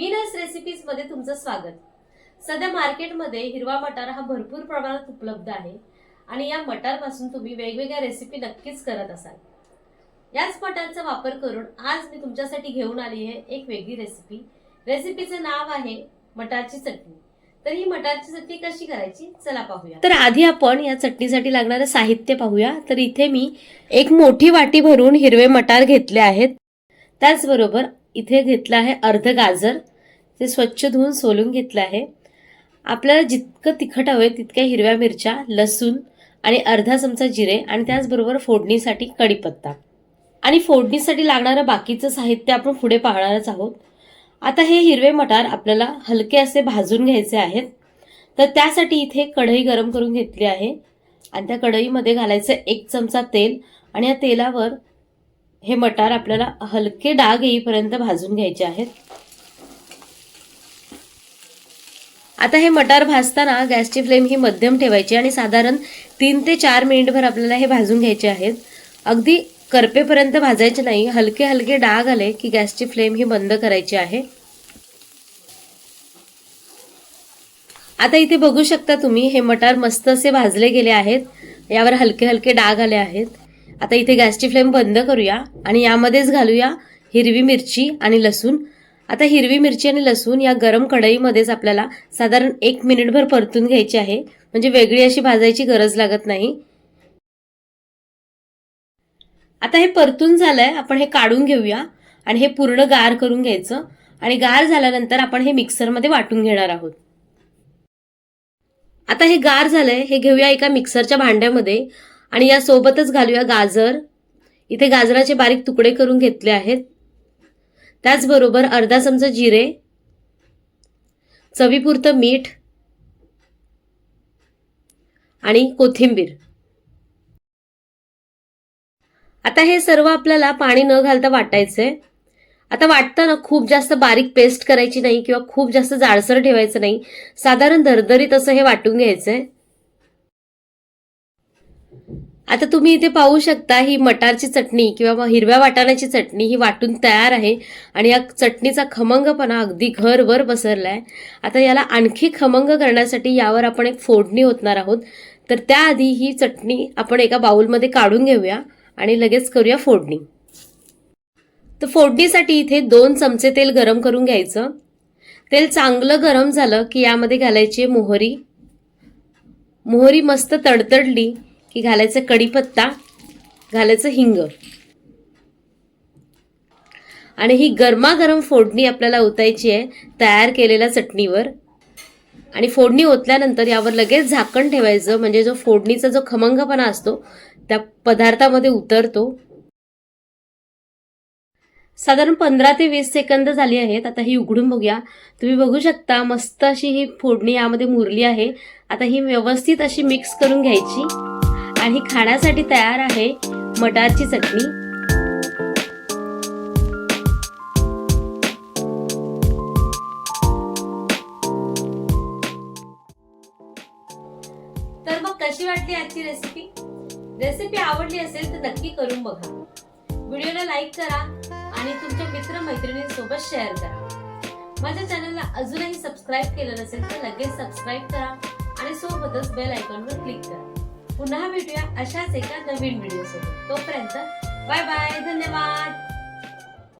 मध्ये तुमचं स्वागत. सध्या मार्केटमध्ये हिरवा मटार हा भरपूर प्रमाणात उपलब्ध आहे आणि या मटारपासून तुम्ही वेगवेगळ्या रेसिपी नक्कीच करत असाल. याच मटारचा वापर करून आज मी तुमच्यासाठी घेऊन आली आहे एक वेगळी रेसिपी रेसिपीचं नाव आहे मटारची चटणी. तर ही मटारची चटणी कशी करायची? चला पाहूया. तर आधी आपण या चटणीसाठी लागणारं साहित्य पाहूया. तर इथे मी एक मोठी वाटी भरून हिरवे मटार घेतले आहेत. त्याचबरोबर इथे घेतलं आहे अर्ध गाजर. ते स्वच्छ धुवून सोलून घेतलं आहे. आपल्याला जितकं तिखट हवं तितक्या हिरव्या मिरच्या लसूण आणि अर्धा चमचा जिरे आणि त्याचबरोबर फोडणीसाठी कढीपत्ता. आणि फोडणीसाठी लागणारं बाकीचं साहित्य आपण पुढे पाहणारच आहोत. आता हे हिरवे मटार आपल्याला हलके असे भाजून घ्यायचे आहेत. तर त्यासाठी इथे कढई गरम करून घेतली आहे. आणि त्या कढईमध्ये घालायचं एक चमचा तेल आणि या तेलावर हे मटार आपल्याला हलके डाग येईपर्यंत भाजून घ्यायचे आहेत. आता हे मटार भाजताना गॅसची फ्लेम ही मध्यम ठेवायची आणि साधारण तीन ते चार मिनिटभर आपल्याला हे भाजून घ्यायचे आहेत. अगदी करपेपर्यंत भाजायचे नाही. हलके हलके डाग आले की गॅसची फ्लेम ही बंद करायची आहे. आता इथे बघू शकता तुम्ही हे मटार मस्त असे भाजले गेले आहेत. यावर हलके हलके डाग आले आहेत. आता इथे गॅसची फ्लेम बंद करूया आणि यामध्येच घालूया हिरवी मिरची आणि लसूण. आता हिरवी मिरची आणि लसूण या गरम कढईमध्येच आपल्याला साधारण एक मिनिटभर परतून घ्यायची आहे. म्हणजे वेगळी अशी भाजायची गरज लागत नाही. आता हे परतून झालंय आपण हे काढून घेऊया आणि हे पूर्ण गार करून घ्यायचं. आणि गार झाल्यानंतर आपण हे मिक्सरमध्ये वाटून घेणार आहोत. आता हे गार झालंय हे घेऊया एका मिक्सरच्या भांड्यामध्ये आणि या सोबतच घालूया गाजर. इथे गाजराचे बारीक तुकडे करून घेतले आहेत. त्याचबरोबर अर्धा चमचा जिरे चवीपुरतं मीठ आणि कोथिंबीर. आता हे सर्व आपल्याला पाणी न घालता वाटायचंय. आता वाटताना खूप जास्त बारीक पेस्ट करायची नाही किंवा खूप जास्त जाडसर ठेवायचं नाही. साधारण धरधरीत असं हे वाटून घ्यायचंय. आता तुम्ही इथे पाहू शकता ही मटारची चटणी किंवा हिरव्या वाटाण्याची चटणी ही वाटून तयार आहे. आणि या चटणीचा खमंगपणा अगदी घरभर आहे आता याला आणखी खमंग करण्यासाठी यावर आपण एक फोडणी होतणार आहोत. तर त्याआधी ही चटणी आपण एका बाउलमध्ये काढून घेऊया आणि लगेच करूया फोडणी. तर फोडणीसाठी इथे दोन चमचे तेल गरम करून घ्यायचं. तेल चांगलं गरम झालं की यामध्ये घालायची मोहरी. मोहरी मस्त तडतडली. की घालायचं कढीपत्ता घालायचं हिंग. आणि ही गरमागरम फोडणी आपल्याला ओतायची आहे तयार केलेल्या चटणीवर. आणि फोडणी ओतल्यानंतर यावर लगेच झाकण ठेवायचं म्हणजे जो फोडणीचा जो खमंगपणा असतो त्या पदार्थामध्ये उतरतो. साधारण पंधरा ते वीस सेकंद झाली आहेत आता ही उघडून बघूया. तुम्ही बघू शकता मस्त अशी ही फोडणी यामध्ये मुरली आहे. आता ही व्यवस्थित अशी मिक्स करून घ्यायची. आणि खाण्यासाठी तयार आहे मटारची चटणी. तर मग कशी वाटली आजची रेसिपी रेसिपी आवडली असेल तर नक्की करून बघा. व्हिडिओला लाईक करा आणि तुमच्या मित्र मैत्रिणींसोबत शेअर करा. माझ्या चॅनलला अजूनही सबस्क्राईब केलं नसेल तर लगेच सबस्क्राईब करा आणि सोबतच बेल आयकॉनवर क्लिक करा. पुन्हा भेटूया अशाच एका नवीन व्हिडिओ सोबत. तोपर्यंत बाय बाय धन्यवाद.